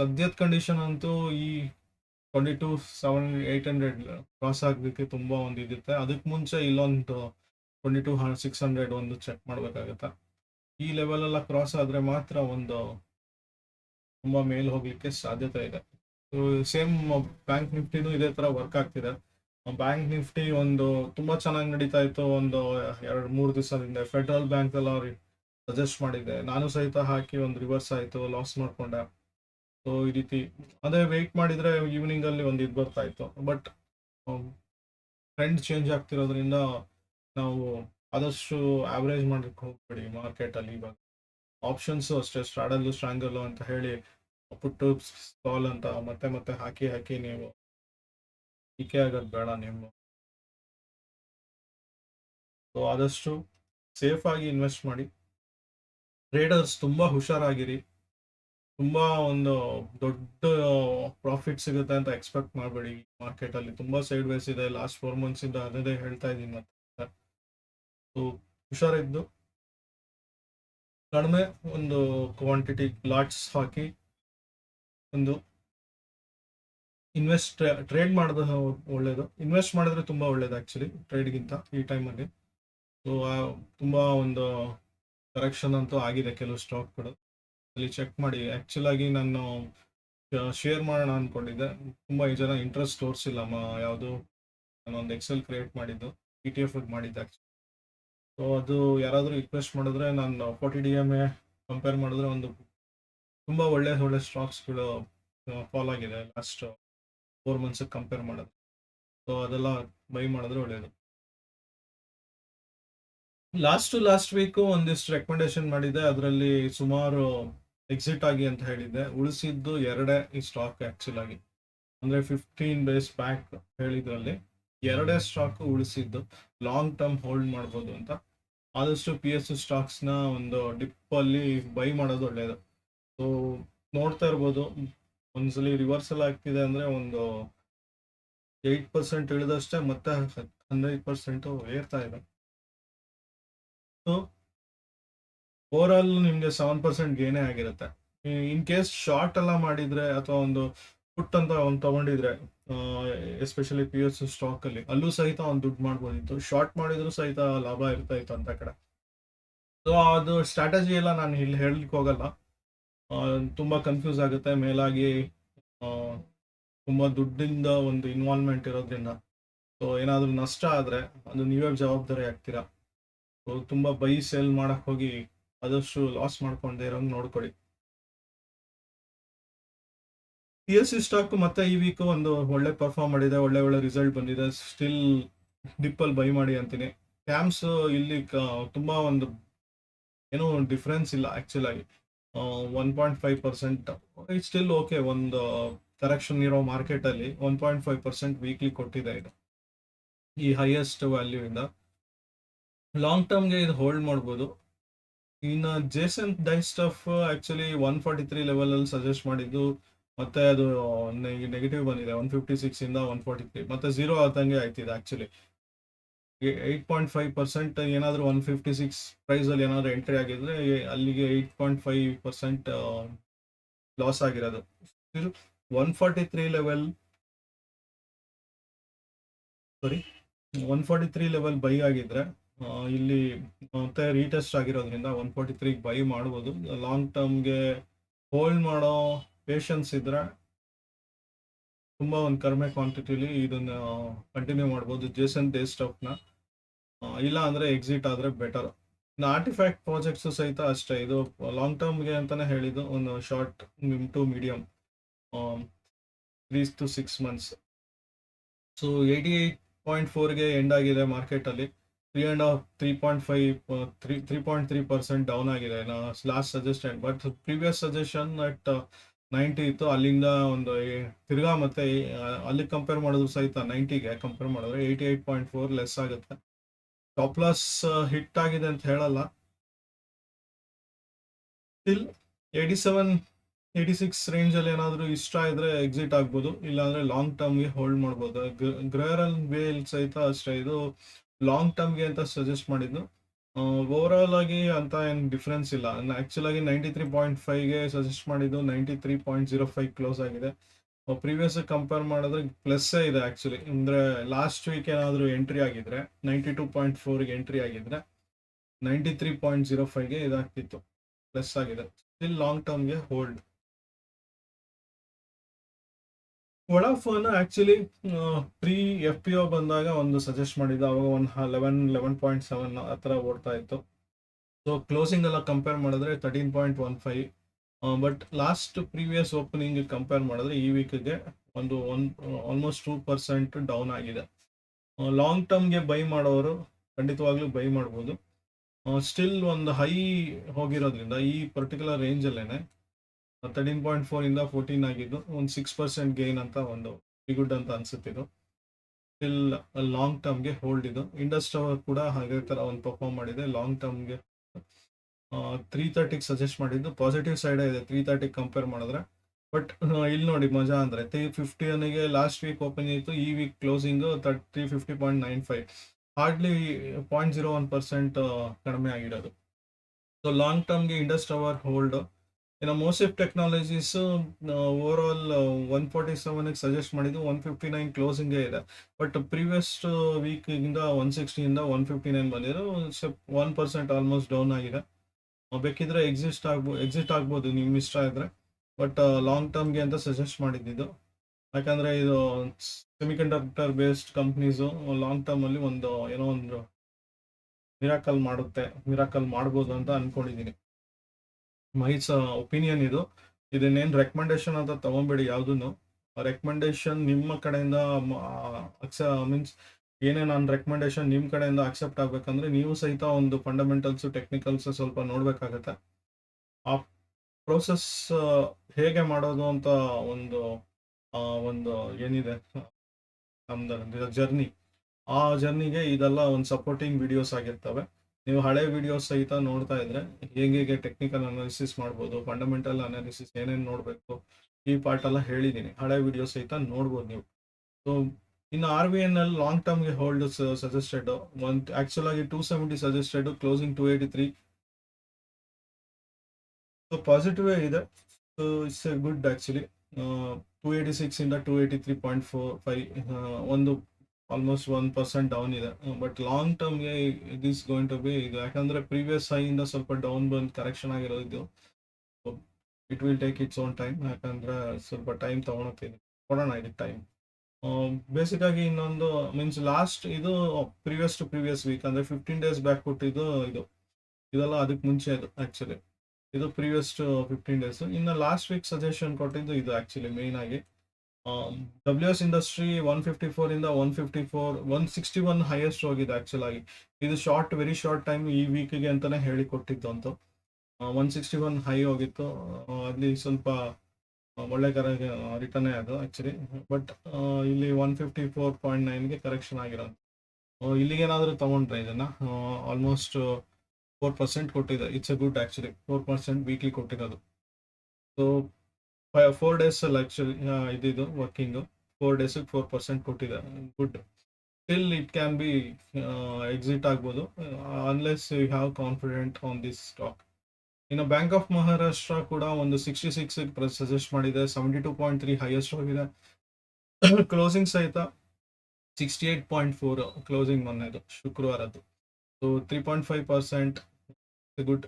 Speaker 1: ಸದ್ಯದ ಕಂಡೀಷನ್ ಅಂತೂ ಈ twenty two seven eight hundred cross ಆಗೋದಕ್ಕೆ ತುಂಬ ಒಂದು ಇದಿರುತ್ತೆ ಅದಕ್ಕೆ ಮುಂಚೆ ಇಲ್ಲೊಂದು ಟ್ವೆಂಟಿ ಟು ಸಿಕ್ಸ್ ಹಂಡ್ರೆಡ್ ಒಂದು ಚೆಕ್ ಮಾಡಬೇಕಾಗತ್ತೆ? ಈ ಲೆವೆಲೆಲ್ಲ ಕ್ರಾಸ್ ಆದರೆ ಮಾತ್ರ ಒಂದು ತುಂಬ ಮೇಲ್ ಹೋಗಲಿಕ್ಕೆ ಸಾಧ್ಯತೆ ಇದೆ. ಸೇಮ್ ಬ್ಯಾಂಕ್ ನಿಫ್ಟಿನೂ ಇದೇ ಥರ ವರ್ಕ್ ಆಗ್ತಿದೆ. ಬ್ಯಾಂಕ್ ನಿಫ್ಟಿ ಒಂದು ತುಂಬಾ ಚೆನ್ನಾಗಿ ನಡೀತಾ ಇತ್ತು. ಒಂದು ಎರಡು, ಮೂರು ದಿವಸದಿಂದ ಫೆಡರಲ್ ಬ್ಯಾಂಕ್ ಎಲ್ಲ ಅವ್ರಿಗೆ ಸಜೆಸ್ಟ್ ಮಾಡಿದ್ದೆ. ನಾನು ಸಹಿತ ಹಾಕಿ ಒಂದು ರಿವರ್ಸ್ ಆಯಿತು ಲಾಸ್ ಮಾಡ್ಕೊಂಡೆ. ಸೊ ಈ ರೀತಿ ಅದೇ ವೆಯ್ಟ್ ಮಾಡಿದ್ರೆ ಈವ್ನಿಂಗಲ್ಲಿ ಒಂದು ಇದು ಬರ್ತಾಯಿತ್ತು ಬಟ್ ಟ್ರೆಂಡ್ ಚೇಂಜ್ ಆಗ್ತಿರೋದ್ರಿಂದ ನಾವು ಆದಷ್ಟು ಆವ್ರೇಜ್ ಮಾಡಲಿಕ್ಕೆ ಹೋಗ್ಬೇಡಿ ಮಾರ್ಕೆಟಲ್ಲಿ ಇವಾಗ. ಆಪ್ಷನ್ಸು ಅಷ್ಟೇ ಸ್ಟ್ರಾಡಲ್ಲು ಸ್ಟ್ರಾಂಗಲ್ಲು ಅಂತ ಹೇಳಿ ಪುಟ್ಟು ಸ್ಟಾಲ್ ಅಂತ ಮತ್ತೆ ಮತ್ತೆ ಹಾಕಿ ಹಾಕಿ ನೀವು ಟೀಕೆ ಆಗೋದು ಬೇಡ ನೀವು. ಸೊ ಆದಷ್ಟು ಸೇಫಾಗಿ ಇನ್ವೆಸ್ಟ್ ಮಾಡಿ. ಟ್ರೇಡರ್ಸ್ ತುಂಬಾ ಹುಷಾರಾಗಿರಿ. ತುಂಬಾ ಒಂದು ದೊಡ್ಡ ಪ್ರಾಫಿಟ್ ಸಿಗುತ್ತೆ ಅಂತ ಎಕ್ಸ್ಪೆಕ್ಟ್ ಮಾಡಬೇಡಿ ಮಾರ್ಕೆಟ್ ಅಲ್ಲಿ. ತುಂಬಾ ಸೈಡ್ ವೈಸ್ ಇದೆ ಲಾಸ್ಟ್ ಫೋರ್ ಮಂತ್ಸ್ ಇಂದ ಅದೇ ಹೇಳ್ತಾ ಇದೀನಿ ಮತ್ತೆ. ಸೊ ಹುಷಾರಿದ್ದು. ಕಡಿಮೆ ಒಂದು ಕ್ವಾಂಟಿಟಿ ಲಾಟ್ಸ್ ಹಾಕಿ ಒಂದು ಇನ್ವೆಸ್ಟ್ ಟ್ರೇಡ್ ಮಾಡೋದು ಒಳ್ಳೇದು. ಇನ್ವೆಸ್ಟ್ ಮಾಡಿದ್ರೆ ತುಂಬಾ ಒಳ್ಳೇದು ಆಕ್ಚುಲಿ ಟ್ರೇಡ್ಗಿಂತ ಈ ಟೈಮಲ್ಲಿ ಸೊ ತುಂಬಾ ಒಂದು ಕರೆಕ್ಷನ್ ಅಂತೂ ಆಗಿದೆ ಕೆಲವು ಸ್ಟಾಕ್ಗಳು ಅಲ್ಲಿ ಚೆಕ್ ಮಾಡಿ. ಆ್ಯಕ್ಚುಲ್ ಆಗಿ ನಾನು ಶೇರ್ ಮಾಡೋಣ ಅಂದ್ಕೊಂಡಿದ್ದೆ ತುಂಬ ಈ ಜನ ಇಂಟ್ರೆಸ್ಟ್ ತೋರಿಸಿಲ್ಲ. ಯಾವುದು ನಾನು ಒಂದು ಎಕ್ಸೆಲ್ ಕ್ರಿಯೇಟ್ ಮಾಡಿದ್ದು ಪಿ ಟಿ ಎಫ್ ಮಾಡಿದ್ದೆ ಸೊ ಅದು ಯಾರಾದರೂ ರಿಕ್ವೆಸ್ಟ್ ಮಾಡಿದ್ರೆ ನಾನು forty D M A compare ಮಾಡಿದ್ರೆ ಒಂದು ತುಂಬಾ ಒಳ್ಳೆ ಒಳ್ಳೆ ಸ್ಟಾಕ್ಸ್ಗಳು ಫಾಲ್ ಆಗಿದೆ ಲಾಸ್ಟ್ ಫೋರ್ ಮಂತ್ಸಿಗೆ ಕಂಪೇರ್ ಮಾಡೋದು. ಸೊ ಅದೆಲ್ಲ ಬೈ ಮಾಡಿದ್ರೆ ಒಳ್ಳೆಯದು ಲಾಸ್ಟು ಲಾಸ್ಟ್ ವೀಕು ಒಂದಿಷ್ಟು ರೆಕಮೆಂಡೇಶನ್ ಮಾಡಿದ್ದೆ. ಅದರಲ್ಲಿ ಸುಮಾರು ಎಕ್ಸಿಟ್ ಆಗಿ ಅಂತ ಹೇಳಿದ್ದೆ. ಉಳಿಸಿದ್ದು ಎರಡೇ ಈ ಸ್ಟಾಕ್ ಆಕ್ಚುಲ್ ಆಗಿ. ಅಂದ್ರೆ ಫಿಫ್ಟೀನ್ ಡೇಸ್ ಬ್ಯಾಕ್ ಹೇಳಿದ್ರಲ್ಲಿ ಎರಡೇ ಸ್ಟಾಕ್ ಉಳಿಸಿದ್ದು. ಲಾಂಗ್ ಟರ್ಮ್ ಹೋಲ್ಡ್ ಮಾಡ್ಬೋದು ಅಂತ. ಆದಷ್ಟು ಪಿ ಎಸ್ ಸ್ಟಾಕ್ಸ್ನ ಒಂದು ಡಿಪ್ ಅಲ್ಲಿ ಬೈ ಮಾಡೋದು ಒಳ್ಳೇದು. ಸೊ ನೋಡ್ತಾ ಇರ್ಬೋದು. ಒಂದ್ಸಲಿ ರಿವರ್ಸಲ್ ಆಗ್ತಿದೆ ಅಂದ್ರೆ ಒಂದು ಏಯ್ಟ್ ಪರ್ಸೆಂಟ್ ಇಳಿದಷ್ಟೇ ಮತ್ತೆ ಹಂಡ್ರೆಡ್ ಪರ್ಸೆಂಟ್ ಏರ್ತಾ ಇದೆ. ಸೊ ಓವರ್ ಆಲ್ ನಿಮ್ಗೆ ಸೆವೆನ್ ಪರ್ಸೆಂಟ್ ಗೇನೇ ಆಗಿರುತ್ತೆ. ಇನ್ ಕೇಸ್ ಶಾರ್ಟ್ ಎಲ್ಲ ಮಾಡಿದ್ರೆ ಅಥವಾ ಒಂದು ಪುಟ್ ಅಂತ ಒಂದು ತಗೊಂಡಿದ್ರೆ ಎಸ್ಪೆಷಲಿ ಪಿ ಎಸ್ ಸ್ಟಾಕ್ ಅಲ್ಲಿ, ಅಲ್ಲೂ ಸಹಿತ ಒಂದು ದುಡ್ಡು ಮಾಡ್ಬೋದಿತ್ತು. ಶಾರ್ಟ್ ಮಾಡಿದ್ರು ಸಹಿತ ಲಾಭ ಇರ್ತಾ ಇತ್ತು ಅಂತ ಕಡೆ. ಸೊ ಅದು ಸ್ಟ್ರಾಟಜಿ ಎಲ್ಲ ನಾನು ಇಲ್ಲಿ ಹೇಳಲಿಕ್ಕೆ ಹೋಗಲ್ಲ. ತುಂಬಾ ಕನ್ಫ್ಯೂಸ್ ಆಗುತ್ತೆ. ಮೇಲಾಗಿ ತುಂಬಾ ದುಡ್ಡಿಂದ ಒಂದು ಇನ್ವಾಲ್ವ್ಮೆಂಟ್ ಇರೋದ್ರಿಂದ. ಸೊ ಏನಾದರೂ ನಷ್ಟ ಆದ್ರೆ ಅದು ನೀವೇ ಜವಾಬ್ದಾರಿ ಆಗ್ತೀರಾ ಸೊ ತುಂಬಾ ಬೈ ಸೇಲ್ ಮಾಡಕ್ ಹೋಗಿ ಆದಷ್ಟು ಲಾಸ್ ಮಾಡ್ಕೊಂಡೇ ಇರೋಂಗ್ ನೋಡ್ಕೊಳ್ಳಿ. ಪಿ ಎಸ್ ಸಿ ಸ್ಟಾಕ್ ಮತ್ತೆ ಈ ವೀಕ್ ಒಂದು ಒಳ್ಳೆ ಪರ್ಫಾರ್ಮ್ ಮಾಡಿದೆ, ಒಳ್ಳೆ ಒಳ್ಳೆ ರಿಸಲ್ಟ್ ಬಂದಿದೆ. ಸ್ಟಿಲ್ ಡಿಪ್ಪಲ್ಲಿ ಬೈ ಮಾಡಿ ಅಂತೀನಿ. ಕ್ಯಾಮ್ಸ್ ಇಲ್ಲಿ ತುಂಬಾ ಒಂದು ಏನೋ ಡಿಫ್ರೆನ್ಸ್ ಇಲ್ಲ ಆಕ್ಚುಲ್ ಆಗಿ. One point five percent it still okay ಒಂದು ಕರೆಕ್ಷನ್ ಇರೋ ಮಾರ್ಕೆಟ್ ಅಲ್ಲಿ one point five percent weekly ಕೊಟ್ಟಿದೆ ಇದು. ಈ ಹೈಯೆಸ್ಟ್ ವ್ಯಾಲ್ಯೂ ಇಂದ. ಲಾಂಗ್ ಟರ್ಮ್ಗೆ ಇದು ಹೋಲ್ಡ್ ಮಾಡ್ಬೋದು. ಇನ್ನು Jaysynth dyestuff actually one forty three level ಅಲ್ಲಿ ಸಜೆಸ್ಟ್ ಮಾಡಿದ್ದು, ಮತ್ತೆ ಅದು ನೆಗೆಟಿವ್ ಬಂದಿದೆ ಒನ್ ಫಿಫ್ಟಿ ಸಿಕ್ಸ್ ಇಂದ ಒನ್ ಫಾರ್ಟಿ ತ್ರೀ ಮತ್ತೆ ಝೀರೋ ಆದಂಗೆ ಆಯ್ತಿದೆ actually eight point five percent ಏನಾದರೂ ಒನ್ ಫಿಫ್ಟಿ ಸಿಕ್ಸ್ ಪ್ರೈಸಲ್ಲಿ ಏನಾದರೂ ಎಂಟ್ರಿ ಆಗಿದ್ರೆ ಅಲ್ಲಿಗೆ eight point five percent loss ಆಗಿರೋದು. One forty three level sorry one forty three level buy ಆಗಿದ್ರೆ ಇಲ್ಲಿ ಮತ್ತೆ ರೀಟೆಸ್ಟ್ ಆಗಿರೋದ್ರಿಂದ ಒನ್ ಫಾರ್ಟಿ ತ್ರೀ ಬೈ ಮಾಡ್ಬೋದು. ಲಾಂಗ್ ಟರ್ಮ್ಗೆ ಹೋಲ್ಡ್ ಮಾಡೋ ಪೇಷನ್ಸ್ ಇದ್ರೆ ತುಂಬಾ ಒಂದು ಕಡಿಮೆ ಕ್ವಾಂಟಿಟಿಲಿ ಇದನ್ನ ಕಂಟಿನ್ಯೂ ಮಾಡ್ಬೋದು ಜೇಸನ್ ಡೇ ಸ್ಟಾಕ್ನ ಇಲ್ಲ ಅಂದ್ರೆ ಎಕ್ಸಿಟ್ ಆದ್ರೆ ಬೆಟರ್ ಇನ್ನು ಆರ್ಟಿಫ್ಯಾಕ್ಟ್ ಪ್ರಾಜೆಕ್ಟ್ಸ್ ಸಹಿತ ಅಷ್ಟೇ, ಇದು ಲಾಂಗ್ ಟರ್ಮ್ಗೆ ಅಂತಾನೆ ಹೇಳಿದ್ದು, ಒಂದು short to medium three to six months so eighty eight point ಫೋರ್ಗೆ end ಆಗಿದೆ ಮಾರ್ಕೆಟಲ್ಲಿ three and half three point five three three point three percent down ಆಗಿದೆ. Last ಸಜೆಸ್ಟೆಂಟ್ but previous suggestion at ninety ಇತ್ತು. ಅಲ್ಲಿಂದ ಒಂದು ತಿರ್ಗಾ ಮತ್ತೆ ಅಲ್ಲಿ ಕಂಪೇರ್ ಮಾಡಿದ್ರು ಸಹಿತ ನೈಂಟಿಗೆ ಕಂಪೇರ್ ಮಾಡಿದ್ರೆ eighty eight point four less ಆಗುತ್ತೆ ಟಾಪ್ ಲಾಸ್ ಹಿಟ್ ಆಗಿದೆ ಅಂತ ಹೇಳಲ್ಲ. Still eighty seven eighty six ರೇಂಜಲ್ಲಿ ಏನಾದರೂ ಇಷ್ಟ ಇದ್ರೆ ಎಕ್ಸಿಟ್ ಆಗ್ಬೋದು. ಇಲ್ಲಾಂದ್ರೆ ಲಾಂಗ್ ಟರ್ಮ್ಗೆ ಹೋಲ್ಡ್ ಮಾಡ್ಬೋದು. ಗ್ರೇರಲ್ ಬೇಲ್ ಸಹಿತ ಅಷ್ಟೇ. ಇದು ಲಾಂಗ್ ಟರ್ಮ್ಗೆ ಅಂತ ಸಜೆಸ್ಟ್ ಮಾಡಿದ್ದು ಓವರ್ ಆಲ್ ಆಗಿ ಅಂತ ಏನು ಡಿಫ್ರೆನ್ಸ್ ಇಲ್ಲ. ಆಕ್ಚುಲ್ ಆಗಿ ನೈಂಟಿ ತ್ರೀ ಪಾಯಿಂಟ್ ಫೈವ್ಗೆ ಸಜೆಸ್ಟ್ ಮಾಡಿದ್ದು ninety three point zero five close ಆಗಿದೆ ಪ್ರೀವಿಯಸ್ ಕಂಪೇರ್ ಮಾಡಿದ್ರೆ ಪ್ಲಸ್ಸೇ ಇದೆ ಆಕ್ಚುಲಿ ಅಂದ್ರೆ ಲಾಸ್ಟ್ ವೀಕ್ ಏನಾದರೂ ಎಂಟ್ರಿ ಆಗಿದ್ರೆ ನೈಂಟಿ ಟೂ ಪಾಯಿಂಟ್ ಫೋರ್ಗೆ ಎಂಟ್ರಿ ಆಗಿದ್ರೆ ನೈಂಟಿ ತ್ರೀ ಪಾಯಿಂಟ್ ಜೀರೋ ಫೈವ್ಗೆ ಇದಾಗ್ತಿತ್ತು. ಪ್ಲಸ್ ಆಗಿದೆ. Still long ಟರ್ಮ್ಗೆ hold Vodafone actually pre F P O ಬಂದಾಗ ಒಂದು ಸಜೆಸ್ಟ್ ಮಾಡಿದ್ದು, ಅವಾಗ ಒಂದು ಲೆವೆನ್ ಲೆವೆನ್ ಪಾಯಿಂಟ್ ಸೆವೆನ್ ಆ ಥರ ಓಡ್ತಾ ಇತ್ತು. ಸೊ ಕ್ಲೋಸಿಂಗ್ ಎಲ್ಲ ಕಂಪೇರ್ ಮಾಡಿದ್ರೆ thirteen point one five but last previous opening compare ಮಾಡಿದ್ರೆ ಈ ವೀಕ್ಗೆ ಒಂದು one almost two percent down ಆಗಿದೆ. ಲಾಂಗ್ ಟರ್ಮ್ಗೆ ಬೈ ಮಾಡೋರು ಖಂಡಿತವಾಗ್ಲೂ ಬೈ ಮಾಡ್ಬೋದು. ಸ್ಟಿಲ್ ಒಂದು ಹೈ ಹೋಗಿರೋದ್ರಿಂದ ಈ ಪರ್ಟಿಕ್ಯುಲರ್ ರೇಂಜಲ್ಲೇನೆ ತರ್ಟೀನ್ ಪಾಯಿಂಟ್ ಫೋರ್ ಇಂದ ಫೋರ್ಟೀನ್ ಆಗಿದ್ದು, ಒಂದು ಸಿಕ್ಸ್ ಪರ್ಸೆಂಟ್ ಗೇನ್ ಅಂತ ಒಂದು ಗುಡ್ ಅಂತ ಅನ್ಸುತ್ತೆ ಇದು. ಸ್ಟಿಲ್ ಲಾಂಗ್ ಟರ್ಮ್ಗೆ ಹೋಲ್ಡ್ ಇದು. ಇಂಡಸ್ಟ್ರಿ ಕೂಡ ಹಾಗೆ ತರ ಒಂದು ಪರ್ಫಾರ್ಮ್ ಮಾಡಿದೆ. ಲಾಂಗ್ ಟರ್ಮ್ಗೆ ತ್ರೀ ತರ್ಟಿಗೆ ಸಜೆಸ್ಟ್ ಮಾಡಿದ್ದು. ಪಾಸಿಟಿವ್ ಸೈಡ್ ಇದೆ ತ್ರೀ ತರ್ಟಿಗೆ ಕಂಪೇರ್ ಮಾಡಿದ್ರೆ. ಬಟ್ ಇಲ್ಲಿ ನೋಡಿ ಮಜಾ ಅಂದರೆ ತ್ರೀ ಫಿಫ್ಟಿಯನಿಗೆ ಲಾಸ್ಟ್ ವೀಕ್ ಓಪನ್ ಇತ್ತು, ಈ week closing three fifty point nine five hardly point zero one percent ಕಡಿಮೆ ಆಗಿರೋದು. ಸೊ ಲಾಂಗ್ ಟರ್ಮ್ಗೆ ಇಂಡಸ್ ಟವರ್ ಹೋಲ್ಡ್ ಇನ್ನು Moschip technologies over all one forty ಸೆವೆನ್ಗೆ suggest ಮಾಡಿದ್ದು ಒನ್ ಫಿಫ್ಟಿ ನೈನ್ ಕ್ಲೋಸಿಂಗೇ ಇದೆ. ಬಟ್ ಪ್ರೀವಿಯಸ್ ವೀಕಿಂದ ಒನ್ ಸಿಕ್ಸ್ಟಿಯಿಂದ ಒನ್ ಫಿಫ್ಟಿ ನೈನ್ ಬಂದಿರೋ ಒನ್ ಪರ್ಸೆಂಟ್ ಆಲ್ಮೋಸ್ಟ್ ಡೌನ್ ಆಗಿದೆ. ಬೇಕಿದ್ರೆ ಎಕ್ಸಿಸ್ಟ್ ಆಗ್ಬೋದು ಎಕ್ಸಿಟ್ ಆಗ್ಬೋದು ನಿಮ್ಗೆ ಇಷ್ಟ ಆದರೆ ಬಟ್ ಲಾಂಗ್ ಟರ್ಮ್ಗೆ ಅಂತ ಸಜೆಸ್ಟ್ ಮಾಡಿದ್ದಿದ್ದು. ಯಾಕಂದರೆ ಇದು semiconductor based companies long term ಅಲ್ಲಿ ಒಂದು, ಏನೋ ಒಂದು ಮಿರಾಕಲ್ ಮಾಡುತ್ತೆ ಮಿರಾಕಲ್ ಮಾಡ್ಬೋದು ಅಂತ ಅನ್ಕೊಂಡಿದ್ದೀನಿ. ಮೈಸ್ ಒಪಿನಿಯನ್ ಇದು. ಇದನ್ನೇನು ರೆಕಮೆಂಡೇಶನ್ ಅಂತ ತಗೊಂಬೇಡಿ ಯಾವುದನ್ನು. ರೆಕಮೆಂಡೇಶನ್ ನಿಮ್ಮ ಕಡೆಯಿಂದ ಅಕ್ಸ ಮೀನ್ಸ್ ಏನೇ ನಾನು ರೆಕಮೆಂಡೇಶನ್ ನಿಮ್ಮ ಕಡೆಯಿಂದ ಅಕ್ಸೆಪ್ಟ್ ಆಗ್ಬೇಕಂದ್ರೆ ನೀವು ಸಹಿತ ಒಂದು ಫಂಡಮೆಂಟಲ್ಸ್ ಟೆಕ್ನಿಕಲ್ಸ್ ಸ್ವಲ್ಪ ನೋಡ್ಬೇಕಾಗತ್ತೆ. ಆ ಪ್ರೋಸೆಸ್ ಹೇಗೆ ಮಾಡೋದು ಅಂತ ಒಂದು ಒಂದು ಏನಿದೆ? ನಮ್ದು ಜರ್ನಿ. ಆ ಜರ್ನಿಗೆ ಇದೆಲ್ಲ ಒಂದು ಸಪೋರ್ಟಿಂಗ್ ವಿಡಿಯೋಸ್ ಆಗಿರ್ತವೆ. ನೀವು ಹಳೆ ವಿಡಿಯೋಸ್ ಸಹಿತ ನೋಡ್ತಾ ಇದ್ರೆ ಹೇಗೆ ಹೇಗೆ ಟೆಕ್ನಿಕಲ್ ಅನಾಲಿಸಿಸ್ ಮಾಡ್ಬೋದು ಫಂಡಮೆಂಟಲ್ ಅನಾಲಿಸಿಸ್ ಏನೇನು ನೋಡಬೇಕು, ಈ ಪಾರ್ಟ್ ಎಲ್ಲ ಹೇಳಿದ್ದೀನಿ ಹಳೆ ವಿಡಿಯೋ ಸಹಿತ ನೋಡ್ಬೋದು ನೀವು. ಸೊ ಇನ್ನು ಆರ್ ಬಿ ಎನ್ ಅಲ್ಲಿ ಲಾಂಗ್ ಟರ್ಮ್ಗೆ ಹೋಲ್ಡ್ ಸಜೆಸ್ಟೆಡ್ ಒನ್ ಆಕ್ಚುಲ್ ಆಗಿ two seventy suggested closing two eighty three so positive ಇದೆ. So it's a good actually two eighty six ಇಂದ two eighty three point four five ಒಂದು almost one percent down ಇದೆ. But long ಟರ್ಮ್ಗೆ this going to be ಇದು. ಯಾಕಂದ್ರೆ previous ಹೈಯಿಂದ ಸ್ವಲ್ಪ down ಬಂದು ಕರೆಕ್ಷನ್ ಆಗಿರೋದು it will take its own time ಯಾಕಂದ್ರೆ ಸ್ವಲ್ಪ ಟೈಮ್ ತಗೊಳತ್ತೀನಿ ಕೊಡೋಣ ಇದಕ್ಕೆ ಟೈಮ್ ಬೇಸಿಕ್ ಆಗಿ ಇನ್ನೊಂದು ಮೀನ್ಸ್ ಲಾಸ್ಟ್ ಇದು ಪ್ರೀವಿಯಸ್ ಟು ಪ್ರೀವಿಯಸ್ ವೀಕ್ ಅಂದರೆ ಫಿಫ್ಟೀನ್ ಡೇಸ್ ಬ್ಯಾಕ್ ಕೊಟ್ಟಿದ್ದು ಇದು. ಇದೆಲ್ಲ ಅದಕ್ಕೆ ಮುಂಚೆ ಅದು ಆ್ಯಕ್ಚುಲಿ ಇದು ಪ್ರೀವಿಯಸ್ ಟು ಫಿಫ್ಟೀನ್ ಡೇಸ್ ಇನ್ನು ಲಾಸ್ಟ್ ವೀಕ್ ಸಜೆಷನ್ ಕೊಟ್ಟಿದ್ದು ಇದು ಆ್ಯಕ್ಚುಲಿ ಮೇನ್ ಆಗಿ. W S industry one fifty four ಇಂದ one fifty four one sixty one highest ಹೋಗಿದೆ ಆಕ್ಚುಲ್ ಆಗಿ. ಇದು ಶಾರ್ಟ್ ವೆರಿ ಶಾರ್ಟ್ ಟೈಮ್ ಈ ವೀಕಿಗೆ ಅಂತಾನೆ ಹೇಳಿ ಕೊಟ್ಟಿದ್ದು ಅಂತ ಒನ್ ಸಿಕ್ಸ್ಟಿ ಒನ್ ಹೈ ಹೋಗಿತ್ತು ಅಲ್ಲಿ ಸ್ವಲ್ಪ ಒಳ್ಳೆ ಕರ ರಿಟರ್ನ್ ಅದು ಆಕ್ಚುಲಿ ಬಟ್ ಇಲ್ಲಿ ಒನ್ ಫಿಫ್ಟಿ ಫೋರ್ ಪಾಯಿಂಟ್ ನೈನ್ಗೆ ಕರೆಕ್ಷನ್ ಆಗಿರೋದು. ಇಲ್ಲಿಗೇನಾದರೂ ತಗೊಂಡ್ರೆ ಇದನ್ನ? ಆಲ್ಮೋಸ್ಟ್ ಫೋರ್ ಪರ್ಸೆಂಟ್ ಕೊಟ್ಟಿದೆ it's a good actually four percent weekly ಕೊಟ್ಟಿರೋದು. ಸೊ ಫೋರ್ ಡೇಸ್ ಲಕ್ಷ ಇದಿದು ವರ್ಕಿಂಗ್ ಫೋರ್ ಡೇಸಿಗೆ ಫೋರ್ ಪರ್ಸೆಂಟ್ ಕೊಟ್ಟಿದೆ. Good still it can be exit ಆಗ್ಬೋದು. Unless you have confident on this stock ಇನ್ನು ಬ್ಯಾಂಕ್ ಆಫ್ ಮಹಾರಾಷ್ಟ್ರ ಕೂಡ ಒಂದು sixty six suggest ಮಾಡಿದೆ. Seventy two point three highest ಹೋಗಿದೆ ಕ್ಲೋಸಿಂಗ್ ಸಹಿತ sixty eight point four closing ಮೊನ್ನೆದು, ಶುಕ್ರವಾರದ್ದು. So three point five percent good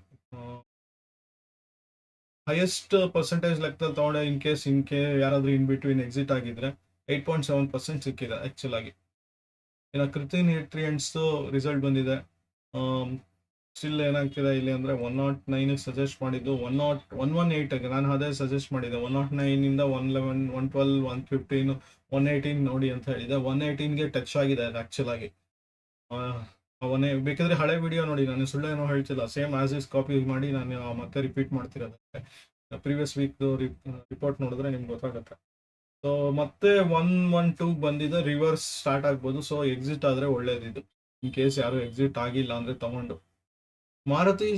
Speaker 1: highest percentage ಲೆಕ್ಕದಲ್ಲಿ ತಗೊಂಡೆ in case in ಕೇ ಯಾರಾದರೂ ಇನ್ ಬಿಟ್ವೀನ್ ಎಕ್ಸಿಟ್ ಆಗಿದ್ರೆ ಏಯ್ಟ್ ಪಾಯಿಂಟ್ ಸೆವೆನ್ ಪರ್ಸೆಂಟ್ ಸಿಕ್ಕಿದೆ actual ಆಗಿ. ಇನ್ನು ಕೃತಿ ನ್ಯೂಟ್ರಿಯೆಂಟ್ಸು ರಿಸಲ್ಟ್ ಬಂದಿದೆ. ಸ್ಟಿಲ್ ಏನಾಗ್ತಿದೆ ಇಲ್ಲಿ ಅಂದರೆ ಒನ್ ನಾಟ್ ನೈನಿಗೆ ಸಜೆಸ್ಟ್ ಮಾಡಿದ್ದು ಒನ್ ನಾಟ್ ಒನ್ ಒನ್ ಏಯ್ಟಾಗಿ ನಾನು ಅದೇ ಸಜೆಸ್ಟ್ ಮಾಡಿದ್ದೆ one not ನೈನಿಂದ one eleven one twelve one fifteen one eighteen ನೋಡಿ ಅಂತ ಹೇಳಿದೆ. ಒನ್ ಏಯ್ಟೀನ್ಗೆ ಟಚ್ ಆಗಿದೆ ಅದು ಆ್ಯಕ್ಚುಲ್ ಆಗಿ. ಅವನೇ, ಬೇಕಾದ್ರೆ ಹಳೆ ವಿಡಿಯೋ ನೋಡಿ, ನಾನು ಸುಳ್ಳು ಏನೋ ಹೇಳ್ತಿಲ್ಲ. ಸೇಮ್ ಆಸ್ ಇಸ್ ಕಾಪಿ ಮಾಡಿ ನಾನು ಮತ್ತೆ ರಿಪೀಟ್ ಮಾಡ್ತಿರೋದಕ್ಕೆ ಪ್ರೀವಿಯಸ್ ವೀಕ್ ರಿಪೋರ್ಟ್ ನೋಡಿದ್ರೆ ನಿಮ್ಗೆ ಗೊತ್ತಾಗುತ್ತೆ. ಸೊ ಮತ್ತೆ ಒನ್ ಒನ್ ಟೂ ಬಂದಿದೆ ರಿವರ್ಸ್ ಸ್ಟಾರ್ಟ್ ಆಗ್ಬೋದು. ಸೊ ಎಕ್ಸಿಟ್ ಆದರೆ ಒಳ್ಳೇದಿದು ಇನ್ ಕೇಸ್ ಯಾರು ಎಕ್ಸಿಟ್ ಆಗಿಲ್ಲ ಅಂದರೆ ತಗೊಂಡು. ಮಾರುತಿ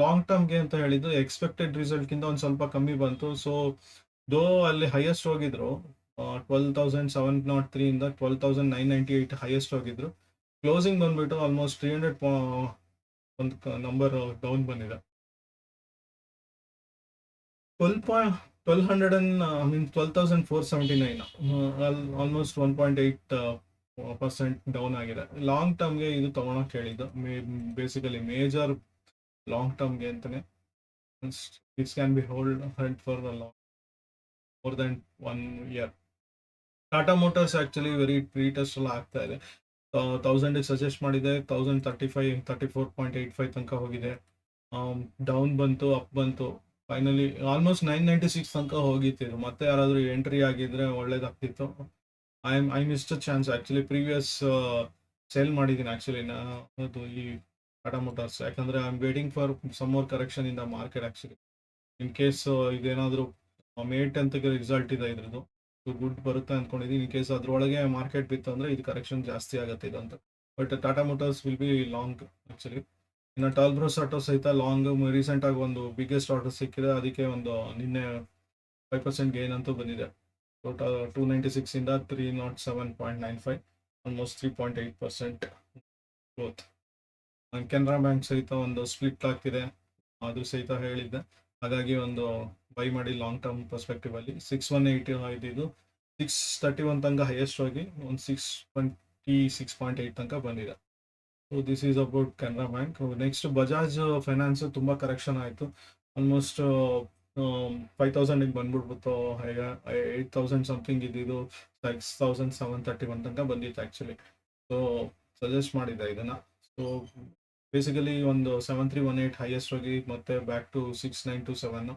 Speaker 1: ಲಾಂಗ್ ಟರ್ಮ್ಗೆ ಅಂತ ಹೇಳಿದ್ದು ಎಕ್ಸ್ಪೆಕ್ಟೆಡ್ ರಿಸಲ್ಟ್ಗಿಂತ ಒಂದು ಸ್ವಲ್ಪ ಕಮ್ಮಿ ಬಂತು. ಸೊ ದೋ ಅಲ್ಲಿ ಹೈಯೆಸ್ಟ್ ಹೋಗಿದ್ರು twelve thousand seven not ತ್ರೀಯಿಂದ twelve thousand nine ninety eight highest ಹೋಗಿದ್ರು. ಕ್ಲೋಸಿಂಗ್ ಬಂದ್ಬಿಟ್ಟು ಆಲ್ಮೋಸ್ಟ್ ತ್ರೀ ಹಂಡ್ರೆಡ್ ಒಂದು ನಂಬರ್ ಡೌನ್ ಬಂದಿದೆ. Twelve point twelve hundred and I mean twelve thousand four seventy nine almost one point eight percent down ಆಗಿದೆ. Long ಟರ್ಮ್ಗೆ ಇದು ತೊಗೊಳಕ್ಕೆ ಹೇಳಿದ್ದು. May basically major long ಟರ್ಮ್ಗೆ ಅಂತಲೇ it's can be hold held for the long more then one year Tata motors actually very retest ಎಲ್ಲ ಆಗ್ತಾ ಇದೆ. ತೌಸಂಡಿಗೆ ಸಜೆಸ್ಟ್ ಮಾಡಿದೆ thousand thirty five thirty four point eight five ತನಕ ಹೋಗಿದೆ. ಡೌನ್ ಬಂತು ಅಪ್ ಬಂತು. Finally almost nine ninety six ತನಕ ಹೋಗಿತ್ತು ಇದು. ಮತ್ತೆ ಯಾರಾದರೂ ಎಂಟ್ರಿ ಆಗಿದ್ರೆ ಒಳ್ಳೇದಾಗ್ತಿತ್ತು. I am I missed chance actually previous sale ಮಾಡಿದ್ದೀನಿ ಆ್ಯಕ್ಚುಲಿ ಅದು ಈ ಟಾಟಾ ಮೋಟಾರ್ಸ್ ಯಾಕಂದರೆ I am waiting for some more correction in the market actually in case ಇದೇನಾದರೂ May ಟೆಂತ್ಗೆ ರಿಸಲ್ಟ್ ಇದೆ ಇದ್ರದ್ದು. ಗುಡ್ ಬರುತ್ತೆ ಅಂದ್ಕೊಂಡಿದ್ದೀನಿ ಇನ್ ಕೇಸ್ ಅದ್ರೊಳಗೆ ಮಾರ್ಕೆಟ್ ಬಿತ್ತು ಅಂದರೆ ಇದು ಕರೆಕ್ಷನ್ ಜಾಸ್ತಿ ಆಗುತ್ತೆ ಇದಂತ. But Tata motors will be long actually ಇನ್ನು ಟಾಲ್ಬ್ರೋಸ್ ಆಟೋ ಸಹಿತ ಲಾಂಗ್ ರೀಸೆಂಟಾಗಿ ಒಂದು ಬಿಗ್ಗೆಸ್ಟ್ ಆರ್ಡರ್ ಸಿಕ್ಕಿದೆ. ಅದಕ್ಕೆ ಒಂದು ನಿನ್ನೆ ಫೈವ್ ಪರ್ಸೆಂಟ್ ಗೇನ್ ಅಂತೂ ಬಂದಿದೆ. Total two ninety ಸಿಕ್ಸಿಂದ three naught seven point nine five almost three point eight percent growth Canara bank ಸಹಿತ ಒಂದು ಸ್ಪ್ಲಿಟ್ ಆಗ್ತಿದೆ. ಅದು ಸಹಿತ ಹೇಳಿದ್ದೆ. ಹಾಗಾಗಿ ಒಂದು ಬೈ ಮಾಡಿ ಲಾಂಗ್ ಟರ್ಮ್ ಪರ್ಸ್ಪೆಕ್ಟಿವ್ ಅಲ್ಲಿ. ಸಿಕ್ಸ್ ಒನ್ ಏಯ್ಟಿ ಇದ್ದಿದ್ದು ಸಿಕ್ಸ್ ತರ್ಟಿ ಒನ್ ತನಕ ಹೈಯೆಸ್ಟ್ ಹೋಗಿ, ಒಂದು six twenty six point eight ತನಕ ಬಂದಿದೆ. So this is about Canara bank next Bajaj finance ತುಂಬ ಕರೆಕ್ಷನ್ ಆಯಿತು. ಆಲ್ಮೋಸ್ಟ್ ಫೈವ್ ತೌಸಂಡಿಗೆ ಬಂದ್ಬಿಡ್ಬಿಟ್ಟು ಏಯ್ಟ್ ತೌಸಂಡ್ ಸಮಥಿಂಗ್ ಇದ್ದಿದ್ದು six thousand seven thirty one ತನಕ ಬಂದಿತ್ತು ಆ್ಯಕ್ಚುಲಿ ಸೊ ಸಜೆಸ್ಟ್ ಮಾಡಿದ್ದೆ ಇದನ್ನು. ಸೊ ಬೇಸಿಕಲಿ ಒಂದು seven three one eight highest ಹೋಗಿ ಮತ್ತೆ back to six nine two seven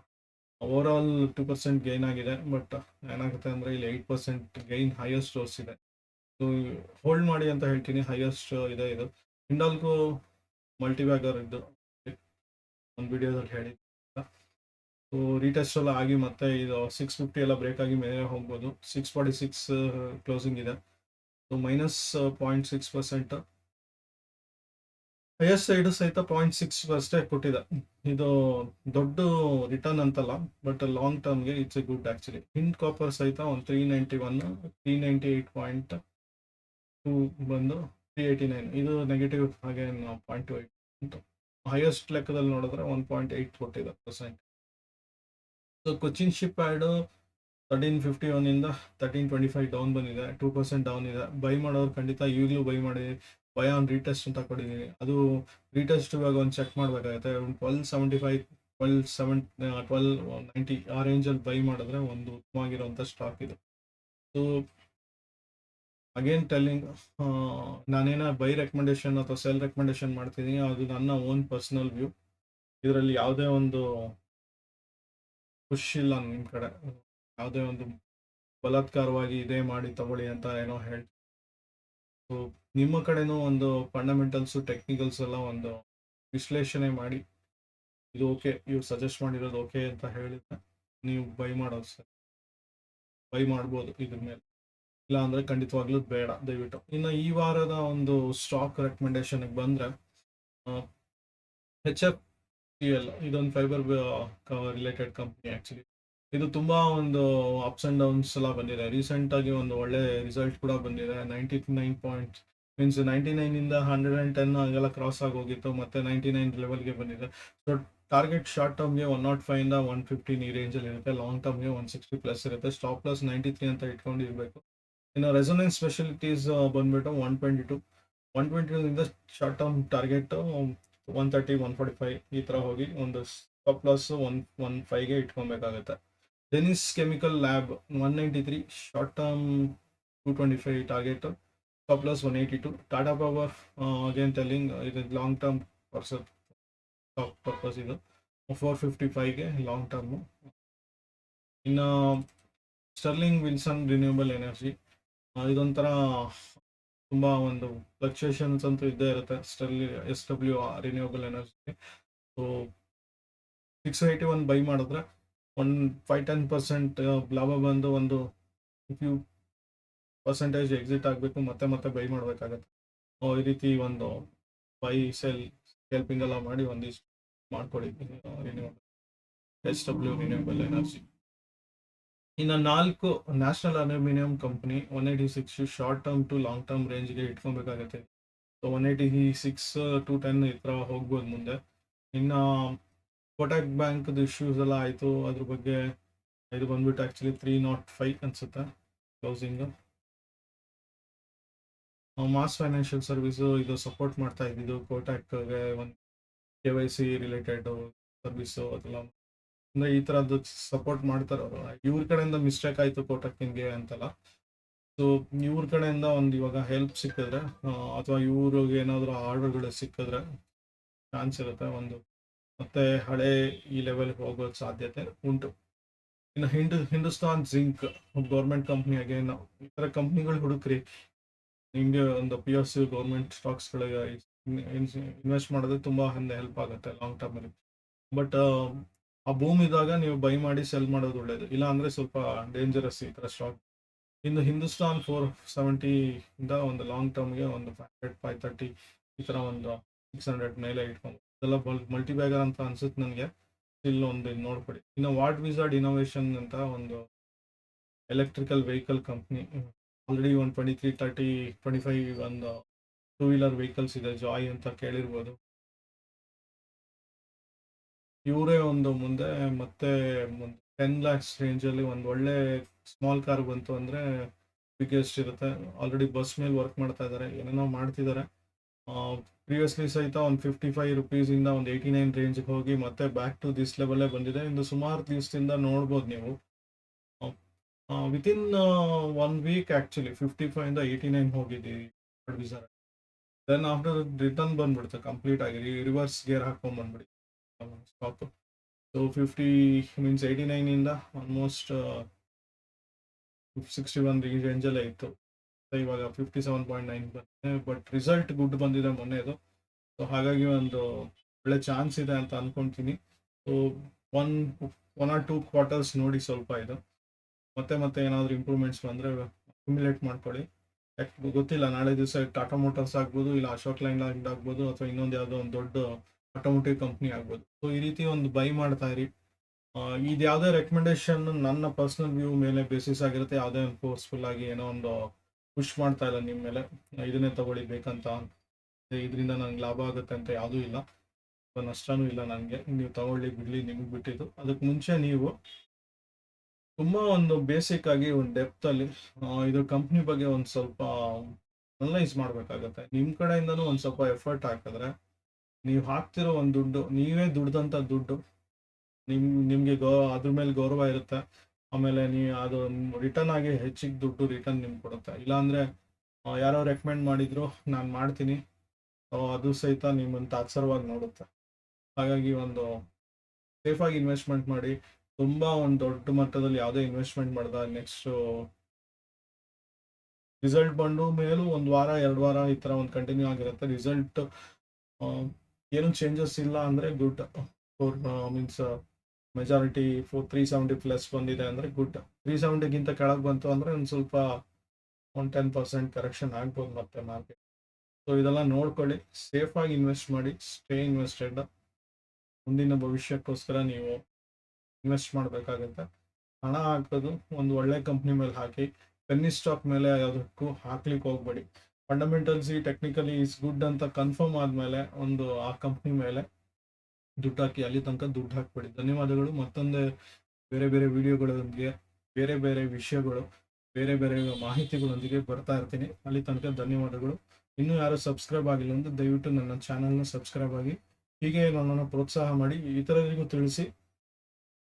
Speaker 1: over all two percent gain ಆಗಿದೆ ಬಟ್ ಏನಾಗುತ್ತೆ ಅಂದರೆ ಇಲ್ಲಿ ಏಯ್ಟ್ ಪರ್ಸೆಂಟ್ ಗೈನ್ ಹೈಯೆಸ್ಟ್ ಇದೆ. ಸೊ ಹೋಲ್ಡ್ ಮಾಡಿ ಅಂತ ಹೇಳ್ತೀನಿ ಹೈಯೆಸ್ಟ್ ಇದೆ ಇದು. ಹಿಂಡಾಲ್ಗೂ ಮಲ್ಟಿಬ್ಯಾಗರ್ ಇದು. ಒಂದು ವಿಡಿಯೋದಲ್ಲಿ ಹೇಳಿ ಸೊ ರೀಟೆಸ್ಟ್ ಎಲ್ಲ ಆಗಿ ಮತ್ತೆ ಇದು ಸಿಕ್ಸ್ ಫಿಫ್ಟಿ ಎಲ್ಲ ಬ್ರೇಕ್ ಆಗಿ ಮೇಲೆ ಹೋಗ್ಬೋದು. ಸಿಕ್ಸ್ ಫಾರ್ಟಿ ಸಿಕ್ಸ್ ಕ್ಲೋಸಿಂಗ್ ಇದೆ so minus point six percent highest side ಸಹಿತ ಪಾಯಿಂಟ್ ಸಿಕ್ಸ್ ಅಷ್ಟೇ ಕೊಟ್ಟಿದೆ. ಇದು ದೊಡ್ಡ ರಿಟರ್ನ್ ಅಂತಲ್ಲ but long ಟರ್ಮ್ಗೆ it's a good actually Hind copper ಸಹಿತ ಒಂದು three ninety one three ninety eight point two ಬಂದು ತ್ರೀ ಏಯ್ಟಿ ನೈನ್ ಇದು ನೆಗೆಟಿವ್ ಹಾಗೆ ಪಾಯಿಂಟ್ ಟು ಏಯ್ಟ್ ಹೈಯೆಸ್ಟ್ ಲೆಕ್ಕದಲ್ಲಿ ನೋಡಿದ್ರೆ ಒನ್ ಪಾಯಿಂಟ್ ಏಯ್ಟ್ ಕೊಟ್ಟಿದೆ percent so Cochin ship yard thirteen fifty ಒನ್ನಿಂದ thirteen twenty five down ಬಂದಿದೆ two percent down ಇದೆ. Buy ಮಾಡೋರು ಖಂಡಿತ ಈಗಲೂ ಬೈ ಮಾಡಿ ಬೈ ರೀಟೆಸ್ಟ್ ಅಂತ ಕೊಟ್ಟಿದ್ದೀನಿ ಅದು ರೀಟೆಸ್ಟ್ ಇವಾಗ ಒಂದು ಚೆಕ್ ಮಾಡಬೇಕಾಗುತ್ತೆ. ಒಂದು twelve seventy five, twelve seven twelve ninety ಆ ರೇಂಜಲ್ಲಿ ಬೈ ಮಾಡಿದ್ರೆ ಒಂದು ಉತ್ತಮವಾಗಿರುವಂಥ ಸ್ಟಾಕ್ ಇದು. ಸೊ ಅಗೇನ್ ಟೆಲ್ಲಿಂಗ್ ನಾನೇನೋ ಬೈ ರೆಕಮೆಂಡೇಶನ್ ಅಥವಾ ಸೆಲ್ ರೆಕಮೆಂಡೇಶನ್ ಮಾಡ್ತಿದ್ದೀನಿ ಅದು ನನ್ನ ಓನ್ ಪರ್ಸನಲ್ ವ್ಯೂ ಇದರಲ್ಲಿ ಯಾವುದೇ ಒಂದು ಖುಷಿ ಇಲ್ಲ ನಿಮ್ಮ ಕಡೆ. ಯಾವುದೇ ಒಂದು ಬಲಾತ್ಕಾರವಾಗಿ ಇದೇ ಮಾಡಿ ತಗೊಳ್ಳಿ ಅಂತ ಏನೋ ಸೊ ನಿಮ್ಮ ಕಡೆನೂ ಒಂದು ಫಂಡಮೆಂಟಲ್ಸು ಟೆಕ್ನಿಕಲ್ಸ್ ಎಲ್ಲ ಒಂದು ವಿಶ್ಲೇಷಣೆ ಮಾಡಿ, ಇದು ಓಕೆ, ಇವ್ರು ಸಜೆಸ್ಟ್ ಮಾಡಿರೋದು ಓಕೆ ಅಂತ ಹೇಳಿದ್ರೆ ನೀವು ಬೈ ಮಾಡೋದು ಸರ್. ಬೈ ಮಾಡ್ಬೋದು ಇದ್ರ ಮೇಲೆ. ಇಲ್ಲ ಅಂದರೆ ಖಂಡಿತವಾಗ್ಲೂ ಬೇಡ, ದಯವಿಟ್ಟು. ಇನ್ನು ಈ ವಾರದ ಒಂದು ಸ್ಟಾಕ್ ರೆಕಮೆಂಡೇಶನ್ಗೆ ಬಂದರೆ ಹೆಚ್ ಎಫ್ ಸಿ ಎಲ್ ಇದೊಂದು ಫೈಬರ್ ರಿಲೇಟೆಡ್ ಕಂಪ್ನಿ ಆ್ಯಕ್ಚುಲಿ ಇದು ತುಂಬಾ ಒಂದು ಅಪ್ಸ್ ಅಂಡ್ ಡೌನ್ಸ್ ಎಲ್ಲ ಬಂದಿದೆ. ರೀಸೆಂಟ್ ಆಗಿ ಒಂದು ಒಳ್ಳೆ ರಿಸಲ್ಟ್ ಕೂಡ ಬಂದಿದೆ. Ninety nine point means ninety ಇಂದ ಹಂಡ್ರೆಡ್ ಅಂಡ್ ಟೆನ್ ಎಲ್ಲ ಕ್ರಾಸ್ ಆಗಿ ಹೋಗಿತ್ತು. ಮತ್ತೆ ನೈಂಟಿ ನೈನ್ ಲೆವೆಲ್ಗೆ ಬಂದಿದೆ. ಸೊ ಟಾರ್ಗೆಟ್ ಶಾರ್ಟ್ ಟರ್ಮ್ಗೆ ಒನ್ ನಾಟ್ ಇಂದ ಒನ್ ಫಿಫ್ಟೀನ್ ಈ ರೇಂಜಲ್ಲಿ ಇರುತ್ತೆ. ಲಾಂಗ್ ಟರ್ಮ್ಗೆ ಒನ್ ಸಿಕ್ಸ್ಟಿ ಪ್ಲಸ್ ಇರುತ್ತೆ. ಸ್ಟಾಪ್ ಪ್ಲಸ್ ನೈಂಟಿ ತ್ರೀ ಅಂತ ಇಟ್ಕೊಂಡಿರಬೇಕು ಇನ್ನು ರೆಸೊನೆನ್ಸ್ ಸ್ಪೆಷಲಿಟೀಸ್ ಬಂದ್ಬಿಟ್ಟು one twenty two one twenty ಇಂದ short term target one thirty one forty five ಈ ತರ ಹೋಗಿ ಒಂದು ಸ್ಟಾಪ್ ಲಾಸ್ ಒನ್ ಒನ್ ಫೈವ್ಗೆ ಇಟ್ಕೊಬೇಕಾಗತ್ತೆ Denis chemical lab one ninety three short term two twenty five target stop loss one eighty two Tata power again telling ಇದು long term ಪರ್ಸ top purpose ಇದು four fifty ಫೈವ್ಗೆ long term ಇನ್ನು Sterling Wilson renewable energy ಇದೊಂಥರ ತುಂಬ ಒಂದು fluctuations ಅಂತೂ ಇದ್ದೇ ಇರುತ್ತೆ. Sterling S W renewable energy so six eighty one buy ಮಾಡಿದ್ರೆ ಒನ್ ಫೈವ್ ಟೆನ್ ಪರ್ಸೆಂಟ್ ಲಾಭ ಬಂದು ಒಂದು ಫ್ಯೂ ಪರ್ಸೆಂಟೇಜ್ ಎಕ್ಸಿಟ್ ಆಗಬೇಕು, ಮತ್ತೆ ಮತ್ತೆ ಬೈ ಮಾಡಬೇಕಾಗತ್ತೆ. ಈ ರೀತಿ ಒಂದು ಬೈ ಸೆಲ್ ಹೆಲ್ಪಿಂಗ್ ಎಲ್ಲ ಮಾಡಿ ಒಂದಿಷ್ಟು ಮಾಡ್ಕೊಳ್ಳಿ ಎಸ್ ಡಬ್ಲ್ಯೂ ರಿನ್ಯೂಬಲ್ ಎನರ್ಜಿ ಇನ್ನು ನಾಲ್ಕು national aluminium company one eighty six short term to long term ರೇಂಜ್ಗೆ ಇಟ್ಕೊಬೇಕಾಗತ್ತೆ. One eighty six to ten ಇತ್ರ ಹೋಗ್ಬೋದು ಮುಂದೆ. ಇನ್ನು ಕೋಟಕ್ ಬ್ಯಾಂಕ್ದು ಇಶ್ಯೂಸ್ ಎಲ್ಲ ಆಯಿತು. ಅದ್ರ ಬಗ್ಗೆ ಇದು ಬಂದ್ಬಿಟ್ಟು ಆ್ಯಕ್ಚುಲಿ ತ್ರೀ ನಾಟ್ ಫೈವ್ ಅನ್ಸುತ್ತೆ ಕ್ಲೋಸಿಂಗು ಮಾಸ್ ಫೈನಾನ್ಷಿಯಲ್ ಸರ್ವಿಸು ಇದು ಸಪೋರ್ಟ್ ಮಾಡ್ತಾ ಇದ್ದಿದ್ದು ಕೋಟಕ್ಗೆ ಒಂದು K Y C related service ಅದೆಲ್ಲ. ಅಂದರೆ ಈ ಥರದ್ದು ಸಪೋರ್ಟ್ ಮಾಡ್ತಾರೆ ಅವರು. ಇವ್ರ ಕಡೆಯಿಂದ ಮಿಸ್ಟೇಕ್ ಆಯಿತು ಕೋಟಕ್ಕಿನ್ಗೆ ಅಂತಲ್ಲ. ಸೊ ಇವ್ರ ಕಡೆಯಿಂದ ಒಂದು ಇವಾಗ ಹೆಲ್ಪ್ ಸಿಕ್ಕಿದ್ರೆ ಅಥವಾ ಇವ್ರಿಗೆ ಏನಾದರೂ ಆರ್ಡರ್ಗಳು ಸಿಕ್ಕಿದ್ರೆ ಚಾನ್ಸ್ ಇರುತ್ತೆ ಒಂದು ಮತ್ತೆ ಹಳೆ ಈ ಲೆವೆಲ್ ಹೋಗೋ ಸಾಧ್ಯತೆ ಉಂಟು. ಇನ್ನು ಹಿಂಡು, Hindustan zinc government company again ಈ ಥರ ಕಂಪ್ನಿಗಳು ಹುಡುಕ್ರಿ. ನಿಮಗೆ ಒಂದು ಪಿ ಎಸ್ ಗೌರ್ಮೆಂಟ್ ಸ್ಟಾಕ್ಸ್ಗಳಿಗೆ ಇನ್ವೆಸ್ಟ್ ಮಾಡೋದು ತುಂಬ ಹೆಲ್ಪ್ ಆಗುತ್ತೆ ಲಾಂಗ್ ಟರ್ಮಲ್ಲಿ ಬಟ್ ಆ ಬೂಮ್ ಇದ್ದಾಗ ನೀವು ಬೈ ಮಾಡಿ ಸೆಲ್ ಮಾಡೋದು ಒಳ್ಳೇದು. ಇಲ್ಲ ಅಂದರೆ ಸ್ವಲ್ಪ ಡೇಂಜರಸ್ ಈ ಥರ ಸ್ಟಾಕ್ ಇನ್ನು ಹಿಂದೂಸ್ತಾನ್ ಫೋರ್ ಸೆವೆಂಟಿ ಇಂದ ಒಂದು ಲಾಂಗ್ ಟರ್ಮ್ಗೆ ಒಂದು ಫೈವ್ ಹಂಡ್ರೆಡ್ ಫೈವ್ ತರ್ಟಿ ಈ ಥರ ಒಂದು ಸಿಕ್ಸ್ ಹಂಡ್ರೆಡ್ ಮೇಲೆ ಇಟ್ಕೊಂಡು. ಅದೆಲ್ಲ ಮಲ್ಟಿ ಬ್ಯಾಗರ್ ಅಂತ ಅನ್ಸುತ್ತೆ ನನಗೆ. ಸ್ಟಿಲ್ ಒಂದು ನೋಡ್ಕೊಡಿ. ಇನ್ನು ವಾಟ್ ವಿಸಾರ್ಡ್ ಇನೋವೇಷನ್ ಅಂತ ಒಂದು ಎಲೆಕ್ಟ್ರಿಕಲ್ ವೆಹಿಕಲ್ ಕಂಪ್ನಿ ಆಲ್ರೆಡಿ ಒಂದು twenty three thirty twenty five ಒಂದು ಟೂ ವೀಲರ್ ವೆಹಿಕಲ್ಸ್ ಇದೆ ಜಾಯ್ ಅಂತ ಕೇಳಿರ್ಬೋದು. ಇವರೇ ಒಂದು ಮುಂದೆ, ಮತ್ತೆ ಮುಂದೆ ಟೆನ್ ಲ್ಯಾಕ್ಸ್ ರೇಂಜಲ್ಲಿ ಒಂದು ಒಳ್ಳೆ ಸ್ಮಾಲ್ ಕಾರ್ ಬಂತು ಅಂದರೆ ಬಿಗ್ಗೆಸ್ಟ್ ಇರುತ್ತೆ. ಆಲ್ರೆಡಿ ಬಸ್ ಮೇಲೆ ವರ್ಕ್ ಮಾಡ್ತಾ ಇದ್ದಾರೆ ಏನೇನೋ ಮಾಡ್ತಿದ್ದಾರೆ ಪ್ರಿವಿಯಸ್ಲಿ ಸಹಿತ ಒಂದು ಫಿಫ್ಟಿ ಫೈವ್ ರುಪೀಸಿಂದ ಒಂದು ಏಯ್ಟಿ ನೈನ್ ರೇಂಜ್ಗೆ ಹೋಗಿ ಮತ್ತೆ ಬ್ಯಾಕ್ ಟು ದಿಸ್ ಲೆವೆಲ್ಲೇ ಬಂದಿದೆ. ಇಂದು ಸುಮಾರು ದಿವಸದಿಂದ ನೋಡ್ಬೋದು ನೀವು. Within one week actually fifty ಫೈವಿಂದ eighty nine ಹೋಗಿದ್ದೀವಿ ದೆನ್ ಆಫ್ಟರ್ ರಿಟರ್ನ್ ಬಂದ್ಬಿಡ್ತು ಕಂಪ್ಲೀಟ್ ಆಗಿ. ರಿವರ್ಸ್ ಗೇರ್ ಹಾಕ್ಕೊಂಡು ಬಂದ್ಬಿಡಿ. Stop so fifty means eighty ನೈನಿಂದ almost sixty one ರೇಂಜಲ್ಲೇ ಇತ್ತು. ಇವಾಗ ಫಿಫ್ಟಿ ಸೆವೆನ್ ಪಾಯಿಂಟ್ ನೈನ್ ಬಂದಿದೆ ಬಟ್ ರಿಸಲ್ಟ್ ಗುಡ್ ಬಂದಿದೆ ಮೊನ್ನೆದು. ಸೊ ಹಾಗಾಗಿ ಒಂದು ಒಳ್ಳೆ ಚಾನ್ಸ್ ಇದೆ ಅಂತ ಅನ್ಕೊಂತೀನಿ. So one one or two quarters ನೋಡಿ ಸ್ವಲ್ಪ ಇದು. ಮತ್ತೆ ಮತ್ತೆ ಏನಾದರೂ ಇಂಪ್ರೂವ್ಮೆಂಟ್ಸ್ ಬಂದರೆ ಅಕ್ಯುಮಿಲೇಟ್ ಮಾಡ್ಕೊಳ್ಳಿ. ಯಾಕೆ ಗೊತ್ತಿಲ್ಲ, ನಾಳೆ ದಿವಸ ಟಾಟಾ ಮೋಟರ್ಸ್ ಆಗ್ಬೋದು, ಇಲ್ಲ ಅಶೋಕ್ ಲೈನ್ ಆಗ್ಬೋದು, ಅಥವಾ ಇನ್ನೊಂದು ಯಾವುದೋ ಒಂದು ದೊಡ್ಡ ಆಟೋಮೋಟಿವ್ ಕಂಪ್ನಿ ಆಗ್ಬೋದು. ಸೊ ಈ ರೀತಿ ಒಂದು ಬೈ ಮಾಡ್ತಾ ಇರಿ. ಇದು ಯಾವುದೇ ರೆಕಮೆಂಡೇಶನ್ ನನ್ನ ಪರ್ಸನಲ್ ವ್ಯೂ ಮೇಲೆ ಬೇಸಿಸ್ ಆಗಿರುತ್ತೆ. ಯಾವುದೇ ಒಂದು ಫೋರ್ಸ್ಫುಲ್ ಆಗಿ ಏನೋ ಒಂದು ಪುಷ್ ಮಾಡ್ತಾ ಇಲ್ಲ ನಿಮ್ಮ ಮೇಲೆ. ಇದನ್ನೇ ತಗೊಳ್ಳಿ ಬೇಕಂತ. ಇದರಿಂದ ನನಗೆ ಲಾಭ ಆಗುತ್ತೆ ಅಂತ ಯಾವುದೂ ಇಲ್ಲ. ನಷ್ಟನೂ ಇಲ್ಲ ನನಗೆ. ನೀವು ತಗೊಳ್ಳಿ ಬಿಡಲಿ, ನಿಮಗೆ ಬಿಟ್ಟಿದ್ದು. ಅದಕ್ಕೆ ಮುಂಚೆ ನೀವು ತುಂಬ ಒಂದು ಬೇಸಿಕ್ ಆಗಿ ಒಂದು ಡೆಪ್ತಲ್ಲಿ ಇದು ಕಂಪ್ನಿ ಬಗ್ಗೆ ಒಂದು ಸ್ವಲ್ಪ ಅನಲೈಸ್ ಮಾಡಬೇಕಾಗತ್ತೆ. ನಿಮ್ಮ ಕಡೆಯಿಂದನೂ ಒಂದು ಸ್ವಲ್ಪ ಎಫರ್ಟ್ ಹಾಕಿದ್ರೆ ನೀವು ಹಾಕ್ತಿರೋ ಒಂದು ದುಡ್ಡು, ನೀವೇ ದುಡ್ದಂಥ ದುಡ್ಡು ನಿಮ್, ನಿಮಗೆ ಗೌ, ಅದ್ರ ಮೇಲೆ ಗೌರವ ಇರುತ್ತೆ. ಆಮೇಲೆ ನೀ ಅದು ರಿಟರ್ನ್ ಆಗಿ ಹೆಚ್ಚಿಗೆ ದುಡ್ಡು ರಿಟರ್ನ್ ನಿಮ್ಗೆ ಕೊಡುತ್ತೆ. ಇಲ್ಲಾಂದರೆ ಯಾರೋ ರೆಕಮೆಂಡ್ ಮಾಡಿದ್ರು, ನಾನು ಮಾಡ್ತೀನಿ. ಅದು ಸಹಿತ ನಿಮ್ಮನ್ನು ತಾತ್ಸರವಾಗಿ ನೋಡುತ್ತೆ. ಹಾಗಾಗಿ ಒಂದು ಸೇಫಾಗಿ ಇನ್ವೆಸ್ಟ್ಮೆಂಟ್ ಮಾಡಿ, ತುಂಬ ಒಂದು ದೊಡ್ಡ ಮಟ್ಟದಲ್ಲಿ ಯಾವುದೇ ಇನ್ವೆಸ್ಟ್ಮೆಂಟ್ ಮಾಡ್ದ ನೆಕ್ಸ್ಟು ರಿಸಲ್ಟ್ ಬಂದು ಮೇಲೂ ಒಂದು ವಾರ, ಎರಡು ವಾರ ಈ ಥರ ಒಂದು ಕಂಟಿನ್ಯೂ ಆಗಿರುತ್ತೆ. ರಿಸಲ್ಟ್ ಏನು ಚೇಂಜಸ್ ಇಲ್ಲ ಅಂದರೆ good means majority four three seventy plus ಬಂದಿದೆ ಅಂದರೆ ಗುಡ್ ತ್ರೀ ಸೆವೆಂಟಿಗಿಂತ ಕೆಳಗೆ ಬಂತು ಅಂದರೆ ಒಂದು ಸ್ವಲ್ಪ ಒಂದು ಟೆನ್ ಪರ್ಸೆಂಟ್ ಕರೆಕ್ಷನ್ ಆಗ್ಬೋದು ಮತ್ತೆ ಮಾರ್ಕೆಟ್ ಸೊ ಇದೆಲ್ಲ ನೋಡ್ಕೊಳ್ಳಿ ಸೇಫಾಗಿ ಇನ್ವೆಸ್ಟ್ ಮಾಡಿ ಸ್ಟೇ ಇನ್ವೆಸ್ಟೆಡ್ ಮುಂದಿನ ಭವಿಷ್ಯಕ್ಕೋಸ್ಕರ ನೀವು ಇನ್ವೆಸ್ಟ್ ಮಾಡಬೇಕಾಗುತ್ತೆ. ಹಣ ಹಾಕೋದು ಒಂದು ಒಳ್ಳೆ ಕಂಪ್ನಿ ಮೇಲೆ ಹಾಕಿ ಪೆನ್ನಿ ಸ್ಟಾಕ್ ಮೇಲೆ ಯಾವುದಕ್ಕೂ ಹಾಕ್ಲಿಕ್ಕೆ ಹೋಗ್ಬೇಡಿ. ಫಂಡಮೆಂಟಲ್ಸಿ ಟೆಕ್ನಿಕಲಿ ಇಸ್ ಗುಡ್ ಅಂತ ಕನ್ಫರ್ಮ್ ಆದಮೇಲೆ ಒಂದು ಆ ಕಂಪ್ನಿ ಮೇಲೆ ದುಡ್ಡು ಹಾಕಿ ಅಲ್ಲಿ ತನಕ ದುಡ್ಡು ಹಾಕ್ಬೇಡಿ. ಧನ್ಯವಾದಗಳು. ಮತ್ತೊಂದು ಬೇರೆ ಬೇರೆ ವಿಡಿಯೋಗಳೊಂದಿಗೆ, ಬೇರೆ ಬೇರೆ ವಿಷಯಗಳು, ಬೇರೆ ಬೇರೆ ಮಾಹಿತಿಗಳೊಂದಿಗೆ ಬರ್ತಾ ಇರ್ತೀನಿ. ಅಲ್ಲಿ ತನಕ ಧನ್ಯವಾದಗಳು. ಇನ್ನೂ ಯಾರು ಸಬ್ಸ್ಕ್ರೈಬ್ ಆಗಿಲ್ಲ ಅಂದ್ರೆ ದಯವಿಟ್ಟು ನನ್ನ ಚಾನಲ್ನ ಸಬ್ಸ್ಕ್ರೈಬ್ ಆಗಿ, ಹೀಗೆ ನನ್ನನ್ನು ಪ್ರೋತ್ಸಾಹ ಮಾಡಿ, ಇತರರಿಗೂ ತಿಳಿಸಿ.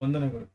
Speaker 1: ವಂದನೆಗಳು.